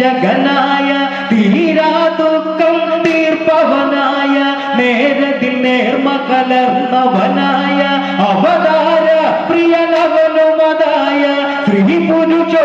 शगनाय തീരാ ദുഃഖം തീർപ്പവനായ നേരത്തിൽ നേർമകലർന്നവനായ അവതാര പ്രിയനവനുമതായ ശ്രീ പുരുഷോ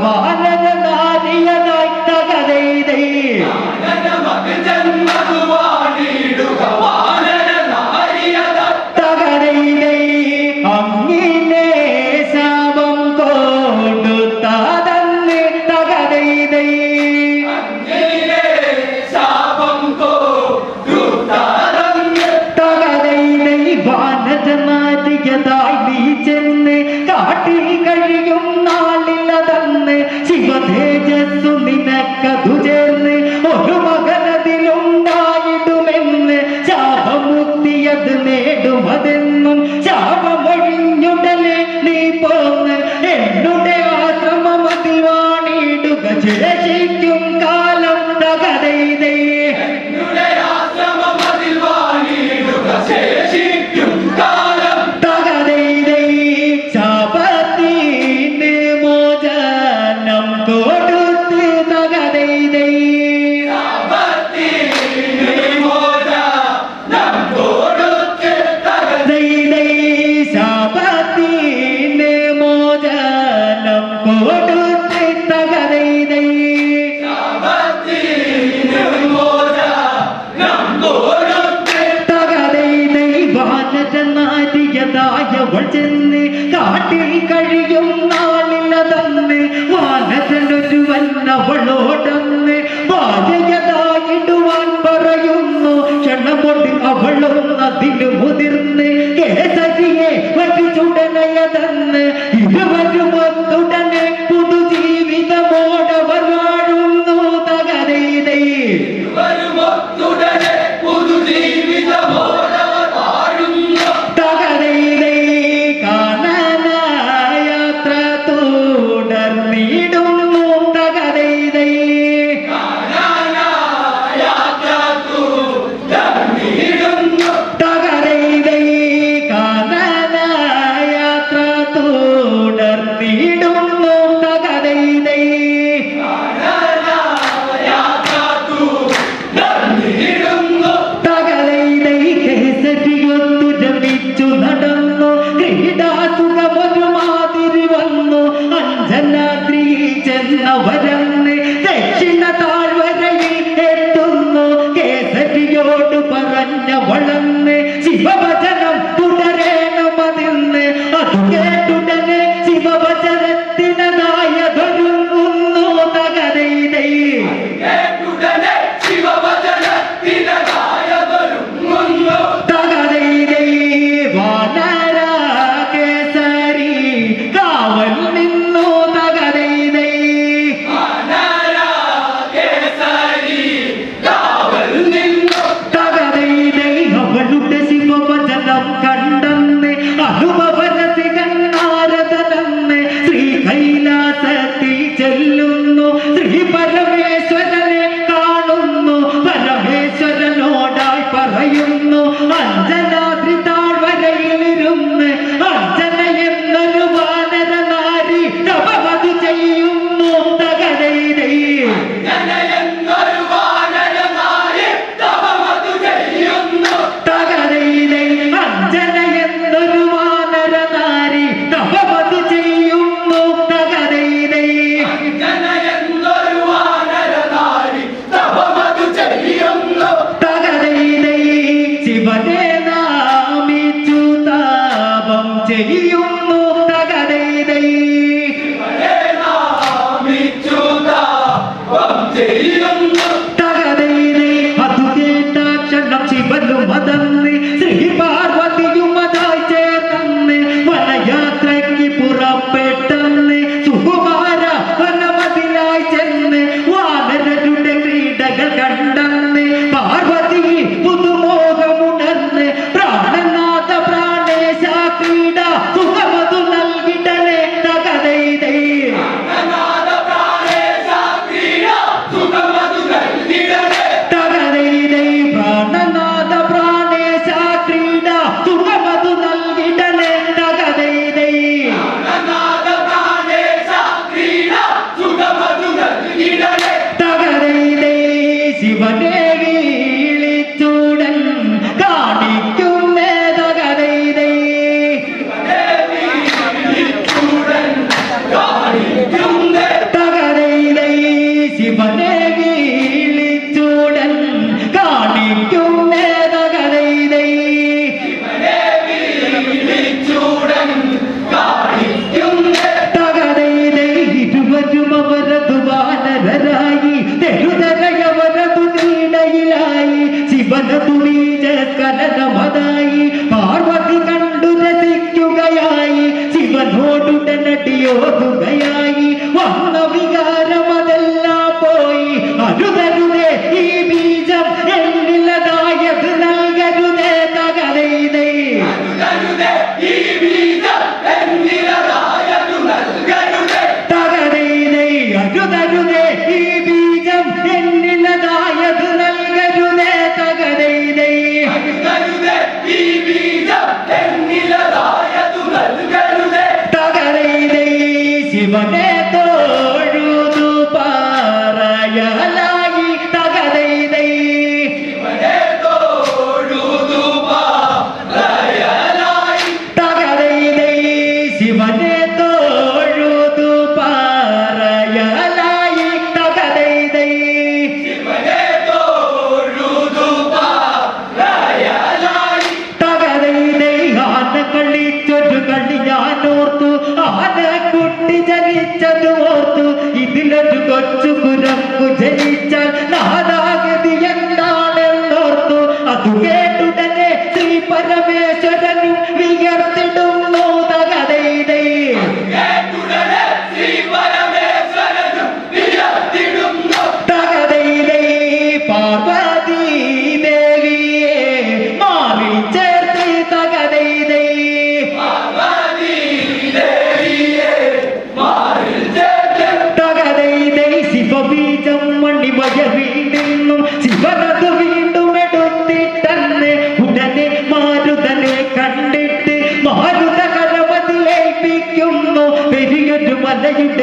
Baba നമ്മൾ ചെന്ന് കാട്ടിൽ കഴിയും നാളില തന്ന് വാനത്തിലൊരു വന്നവളോടന്ന് ബാധയതായിടുവാൻ പറയുന്നു. ക്ഷണം കൊണ്ട് അവളും അതിലും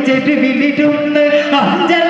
മലയുടെ ചെരുവിലിരുന്ന് അഞ്ജനയെന്നെ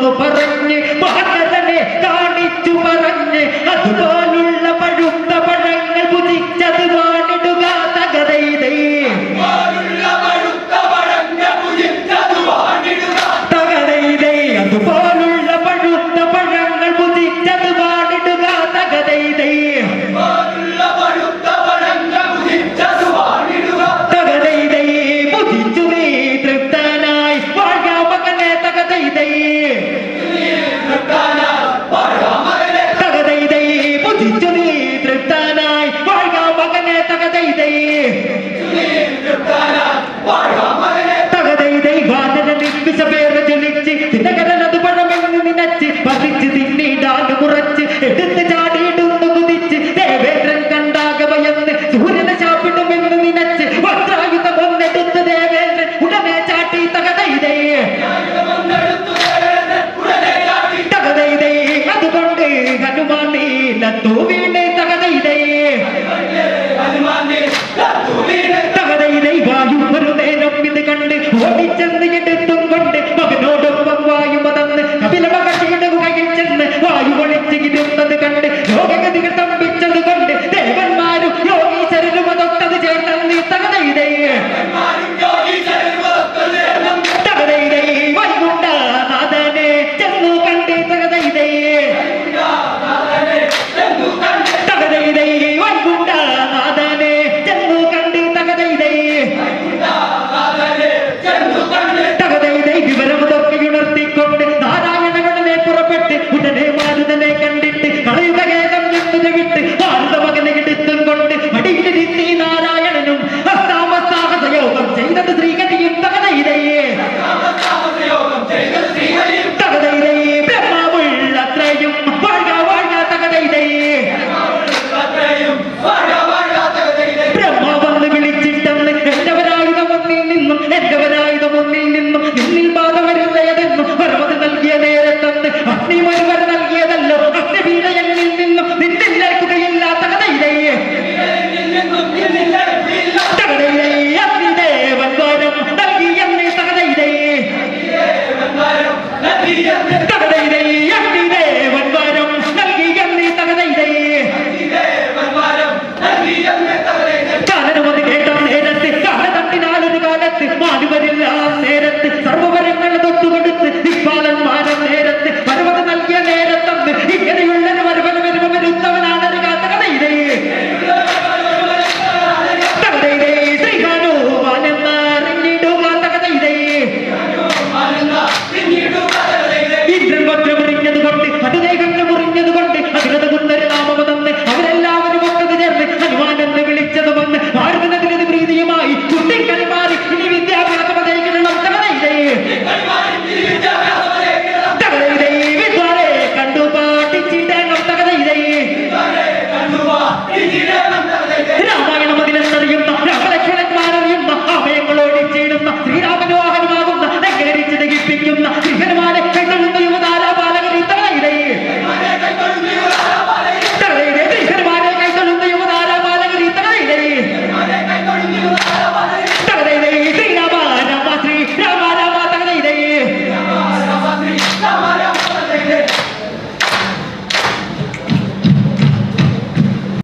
المبرد